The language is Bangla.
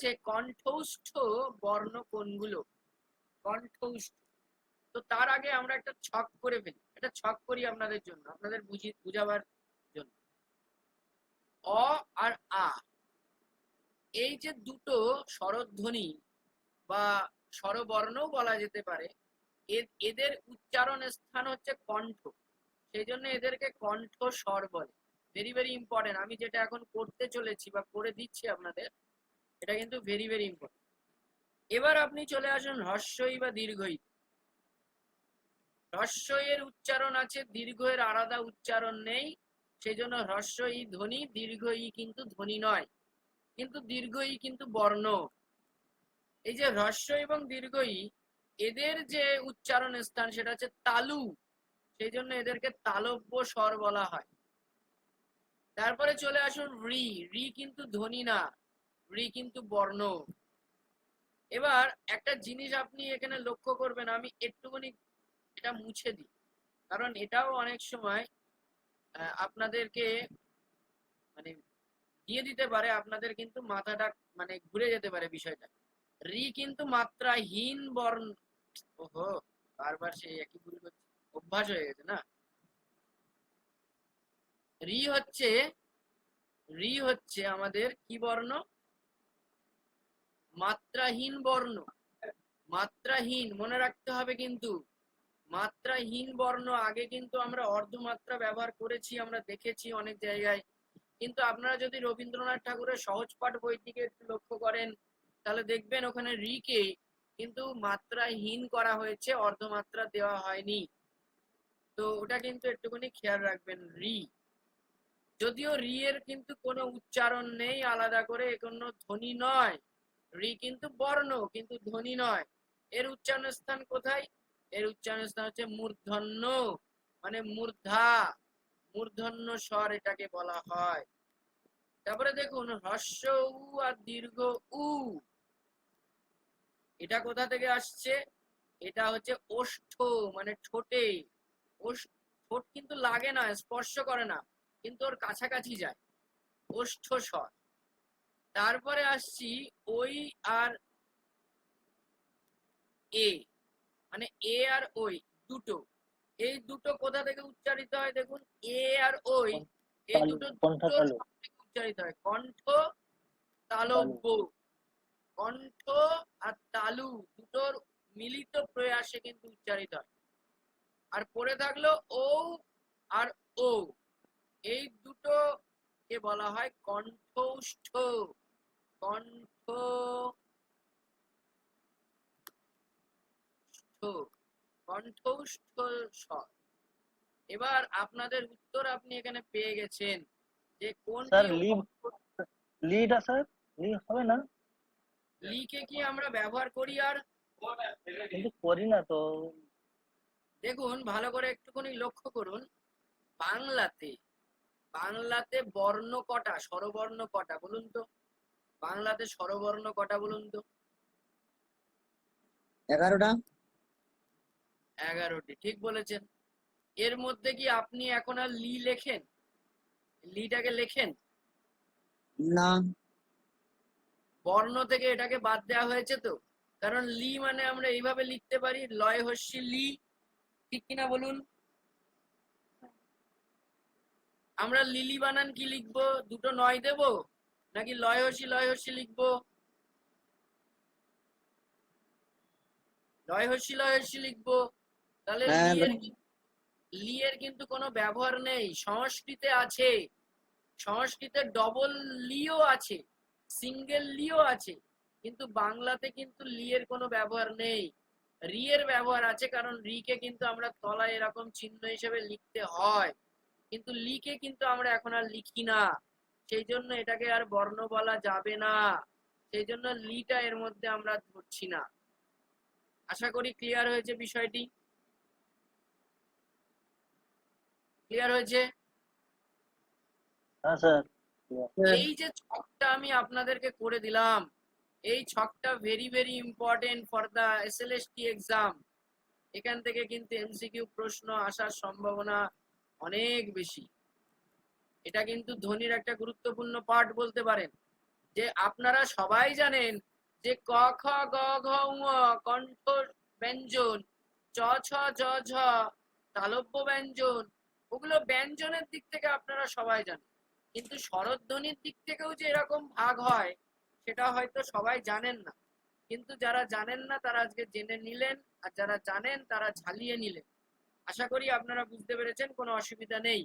বলেছে কণ্ঠস্থ বর্ণ কোনগুলো কণ্ঠস্থ। তো তার আগে আমরা একটা ছক করে ফেলি। এটা ছক করি আপনাদের জন্য, আপনাদের বুঝি, বুঝাবার জন্য। অ আর আ, এই যে দুটো স্বরধ্বনি বা স্বরবর্ণও বলা যেতে পারে এদের উচ্চারণ স্থান হচ্ছে কণ্ঠ। সেই জন্য এদেরকে কণ্ঠ স্বর বলে। ভেরি ভেরি ইম্পর্টেন্ট আমি যেটা এখন করতে চলেছি বা করে দিচ্ছি আপনাদের এটা কিন্তু ভেরি ভেরি ইম্পর্টেন্ট এবার আপনি চলে আসুন হ্রস্বই বা দীর্ঘই। হ্রস্বইয়ের উচ্চারণ আছে দীর্ঘের আলাদা উচ্চারণ নেই সেই জন্য হ্রস্বই ধ্বনি দীর্ঘ ই কিন্তু ধ্বনি নয়। কিন্তু দীর্ঘ ই কিন্তু বর্ণ। এই যে হ্রস্ব এবং দীর্ঘ ই এদের যে উচ্চারণ স্থান সেটা হচ্ছে তালু। সেই জন্য এদেরকে তালব্য স্বর বলা হয়। তারপরে চলে আসুন রি। রি কিন্তু ধ্বনি না। রি কিন্তু বর্ণ। এবার একটা জিনিস আপনি এখানে লক্ষ্য করবেন, আমি একটুখানি এটা মুছে দিই। কারণ এটাও অনেক সময় আপনাদেরকে মানে দিয়ে দিতে পারে, আপনাদের কিন্তু মাথাটা মানে ঘুরে যেতে পারে বিষয়টা। রি কিন্তু মাত্রাহীন বর্ণ। ওহো, বারবার সেই একই ভুল করছে। অভ্যাস হয়ে গেছে না? রি হচ্ছে রি হচ্ছে আমাদের কি বর্ণ? মাত্রাহীন বর্ণ। মাত্রাহীন, মনে রাখতে হবে কিন্তু। মাত্রাহীন বর্ণ আগে কিন্তু আমরা অর্ধমাত্রা ব্যবহার করেছি, আমরা দেখেছি অনেক জায়গায়। কিন্তু আপনারা যদি রবীন্দ্রনাথ ঠাকুরের সহজ পাঠ বইটিকে একটু লক্ষ্য করেন, তাহলে দেখবেন ওখানে রিকে কিন্তু মাত্রাহীন করা হয়েছে, অর্ধমাত্রা দেওয়া হয়নি। তো ওটা কিন্তু একটুখানি খেয়াল রাখবেন, রি। যদিও রি এর কিন্তু কোনো উচ্চারণ নেই আলাদা করে কোনো ধ্বনি নয়। রি কিন্তু বর্ণ, কিন্তু ধ্বনি নয়। এর উচ্চারণ স্থান কোথায়? এর উচ্চারণ স্থান হচ্ছে মূর্ধন্য মানে মূর্ধা, মূর্ধন্য স্বর এটাকে বলা হয়। তারপরে দেখুন হ্রস্ব উ আর দীর্ঘ, উ। এটা কোথা থেকে আসছে? এটা হচ্ছে ওষ্ঠ মানে ঠোঁটে। ঠোঁট কিন্তু লাগে না, স্পর্শ করে না, কিন্তু ওর কাছাকাছি যায়। ওষ্ঠ স্বর। তারপরে আসছি ওই আর এ মানে এ আর ওই দুটো। এই দুটো কোথা থেকে উচ্চারিত হয় দেখুন? এ আর ওই এই দুটো উচ্চারিত হয়। কণ্ঠ তালব্য। কণ্ঠ আর তালু দুটোর মিলিত প্রয়াসে কিন্তু উচ্চারিত হয়। আর পড়ে থাকল ও আর ও এই দুটো কে বলা হয়? কণ্ঠস্থ। কণ্ঠ কণ্ঠস্থ। স্বর এবার আপনাদের উত্তর আপনি এখানে পেয়ে গেছেন যে কোন স্যার লি লিটা স্যার লি হবে না? লিকে কি আমরা ব্যবহার করি আর? কিন্তু করি না তো। দেখুন ভালো করে একটুখানি লক্ষ্য করুন। বাংলাতে বাংলাতে বর্ণ কটা স্বরবর্ণ কটা বলুন তো? বাংলাতে স্বরবর্ণ কটা বলুন তো? এগারোটা। এগারোটি ঠিক বলেছেন। এর মধ্যে কি আপনি এখন আর লি লেখেন? লিটাকে লেখেন? না। বর্ণ থেকে এটাকে বাদ দেওয়া হয়েছে তো? কারণ লি মানে আমরা এইভাবে লিখতে পারি লয় হস্যি লি ঠিক কিনা বলুন? আমরা লিলি বানান কি লিখব? দুটো নয় দেব? নাকি লয় হস্যি লয় হস্যি লিখব? লয় হস্যি লয় হস্যি লিখব? তাহলে হ্যাঁ, লি এর লি এর কিন্তু কোনো ব্যবহার নেই। সংস্কৃতে আছে। সংস্কৃতে ডবল লিও আছে। সিঙ্গেল লিও আছে। কিন্তু বাংলাতে কিন্তু লি এর কোনো ব্যবহার নেই। রি এর ব্যবহার আছে কারণ রি কে কিন্তু আমরা তলায় এরকম চিহ্ন হিসেবে লিখতে হয়। কিন্তু লিকে কিন্তু আমরা এখন আর লিখি না। সেই জন্য এটাকে আর বর্ণ বলা যাবে না। সেই জন্য লিটা এর মধ্যে আমরা ধরছি না। আশা করি ক্লিয়ার হয়েছে বিষয়টি? ক্লিয়ার হয়েছে? হ্যাঁ এই যে ছকটা আমি আপনাদেরকে করে দিলাম এই ছকটা very very important for the SLST exam এখান থেকে কিন্তু এমসিকিউ প্রশ্ন আসার সম্ভাবনা অনেক বেশি। এটা কিন্তু ধ্বনির একটা গুরুত্বপূর্ণ পার্ট বলতে পারেন। যে আপনারা সবাই জানেন যে ক, খ, গ, ঘ কণ্ঠ ব্যঞ্জন, চ, ছ ঝ, তালব্য ব্যঞ্জন, ওগুলো ব্যঞ্জনের দিক থেকে আপনারা সবাই জানেন। কিন্তু স্বরধ্বনির দিক থেকেও যে এরকম ভাগ হয়, সেটা হয়তো সবাই জানেন না। কিন্তু যারা জানেন না, তারা আজকে জেনে নিলেন, আর যারা জানেন, তারা ঝালিয়ে নিলেন। আশা করি আপনারা বুঝতে পেরেছেন কোনো অসুবিধা নেই।